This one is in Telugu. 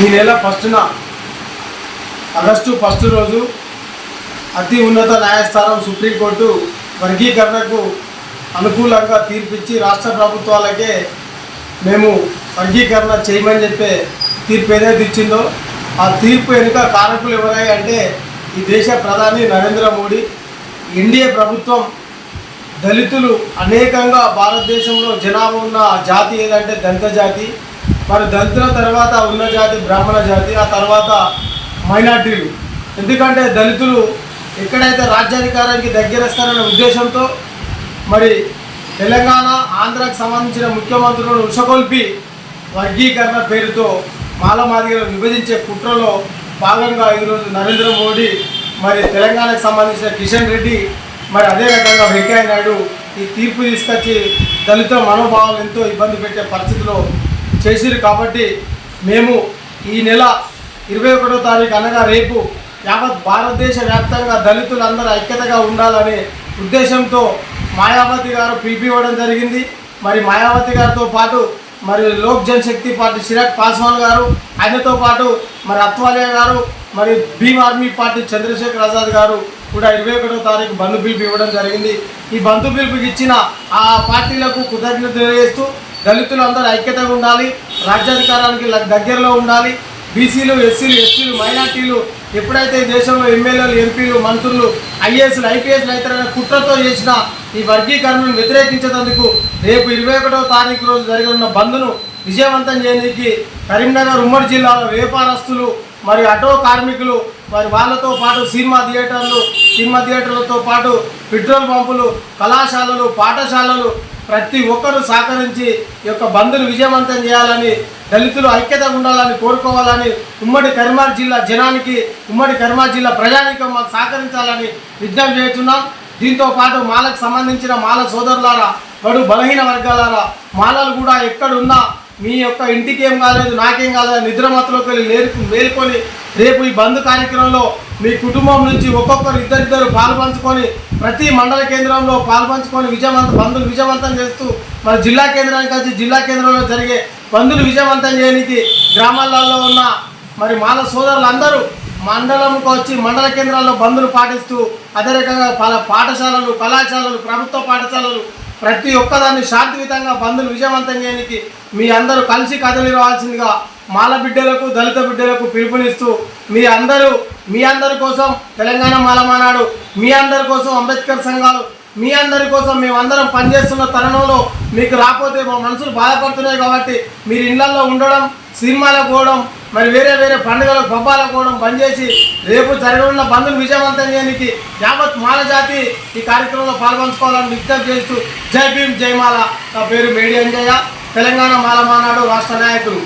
ఈ నెల ఫస్ట్న ఆగస్టు ఫస్ట్ రోజు అతి ఉన్నత న్యాయస్థానం సుప్రీంకోర్టు వర్గీకరణకు అనుకూలంగా తీర్పిచ్చి రాష్ట్ర ప్రభుత్వాలకే మేము వర్గీకరణ చేయమని చెప్పే తీర్పు ఏదైతే ఇచ్చిందో ఆ తీర్పు వెనుక కారకులు ఎవరాయి అంటే ఈ దేశ ప్రధాని నరేంద్ర మోడీ. ఎన్డీఏ ప్రభుత్వం దళితులు అనేకంగా భారతదేశంలో జనాభా ఉన్న జాతి ఏదంటే దళిత జాతి. మరి దళితుల తర్వాత ఉన్న జాతి బ్రాహ్మణ జాతి ఆ తర్వాత మైనార్టీలు. ఎందుకంటే దళితులు ఎక్కడైతే రాజ్యాధికారానికి దగ్గరస్తారనే ఉద్దేశంతో మరి తెలంగాణ ఆంధ్రకు సంబంధించిన ముఖ్యమంత్రులను ఉషగొల్పి వర్గీకరణ పేరుతో మాలమాదిగలను విభజించే కుట్రలో భాగంగా ఈరోజు నరేంద్ర మోడీ మరి తెలంగాణకు సంబంధించిన కిషన్ రెడ్డి మరి అదే రకంగా వెంకయ్య నాయుడు ఈ తీర్పు తీసుకొచ్చి దళిత మనోభావాలు ఎంతో ఇబ్బంది పెట్టే పరిస్థితిలో చేసిరు కాబట్టి మేము ఈ నెల ఇరవై ఒకటో తారీఖు అనగా రేపు యావత్ భారతదేశ వ్యాప్తంగా దళితులందరూ ఐక్యతగా ఉండాలనే ఉద్దేశంతో మాయావతి గారు పిలిపివ్వడం జరిగింది. మరి మాయావతి గారితో పాటు మరి లోక్ జనశక్తి పార్టీ చిరాగ్ పాస్వాన్ గారు ఆయనతో పాటు మరి అత్వాలియా గారు మరి భీమ్ ఆర్మీ పార్టీ చంద్రశేఖర్ ఆజాద్ గారు కూడా ఇరవై ఒకటో తారీఖు బంధు పిలుపు ఇవ్వడం జరిగింది. ఈ బంధు పిలుపుకి ఇచ్చిన ఆ పార్టీలకు కృతజ్ఞత దళితులు దళితులందరూ ఐక్యతగా ఉండాలి రాజ్యాధికారానికి దగ్గరలో ఉండాలి. బీసీలు ఎస్సీలు ఎస్టీలు మైనార్టీలు ఎప్పుడైతే ఈ దేశంలో ఎమ్మెల్యేలు ఎంపీలు మంత్రులు ఐఏఎస్లు ఐపీఎస్లు అవుతారనే కుట్రతో చేసిన ఈ వర్గీకరణను వ్యతిరేకించేందుకు రేపు ఇరవై ఒకటో తారీఖు రోజు జరగనున్న బంద్ను విజయవంతం చేయడానికి కరీంనగర్ ఉమ్మడి జిల్లాలో వ్యాపారస్తులు మరి ఆటో కార్మికులు మరి వాళ్ళతో పాటు సినిమా థియేటర్లు సినిమా థియేటర్లతో పాటు పెట్రోల్ పంపులు కళాశాలలు పాఠశాలలు ప్రతి ఒక్కరూ సహకరించి ఈ యొక్క బంద్ను విజయవంతం చేయాలని దళితులు ఐక్యతగా ఉండాలని కోరుకోవాలని ఉమ్మడి కర్మార్ జిల్లా జనానికి ఉమ్మడి కర్మార్ జిల్లా ప్రజానికం మాకు సహకరించాలని విజ్ఞప్తి చేస్తున్నాం. దీంతో పాటు మాలకు సంబంధించిన మాల సోదరులారా బడు బలహీన వర్గాలారా మాలలు కూడా ఎక్కడున్నా మీ యొక్క ఇంటికి ఏం కాలేదు నాకేం కాలేదు నిద్ర నిద్రమత్తులోకి వెళ్ళి లేరు మేలుకొని రేపు ఈ బంద్ కార్యక్రమంలో మీ కుటుంబం నుంచి ఒక్కొక్కరు ఇద్దరిద్దరు పాల్పంచుకొని ప్రతి మండల కేంద్రంలో పాల్పంచుకొని విజయవంత బంధులు విజయవంతం చేస్తూ మన జిల్లా కేంద్రానికి వచ్చి జిల్లా కేంద్రంలో జరిగే బంధులు విజయవంతం చేయడానికి గ్రామాలలో ఉన్న మరి మాల సోదరులందరూ మండలంకి వచ్చి మండల కేంద్రాల్లో బంధులు పాటిస్తూ అదే రకంగా పల పాఠశాలలు కళాశాలలు ప్రభుత్వ పాఠశాలలు ప్రతి ఒక్కదాన్ని శాంతియుతంగా బంధులు విజయవంతం చేయడానికి మీ అందరూ కలిసి కథలు రావాల్సిందిగా మాల బిడ్డలకు దళిత బిడ్డలకు పిలుపునిస్తూ మీ అందరూ మీ అందరి కోసం తెలంగాణ మాలమానాడు మీ అందరి కోసం అంబేద్కర్ సంఘాలు మీ అందరి కోసం మేమందరం పనిచేస్తున్న తరుణంలో మీకు రాకపోతే మా మనసులు బాధపడుతున్నాయి కాబట్టి మీరు ఇళ్ళలో ఉండడం సినిమాలకు పోవడం మరి వేరే వేరే పండుగలకు పబ్బాలకు పోవడం బంద్ చేసి రేపు జరగనున్న బంధువులు విజయవంతం చేయడానికి యావత్ మాల జాతి ఈ కార్యక్రమంలో పాల్పంచుకోవాలని విజ్ఞప్తి చేస్తూ జై భీమ్ జై మాల. నా పేరు మేడి అంజయ్య. తెలంగాణ మాల మానాడు రాష్ట్ర నాయకులు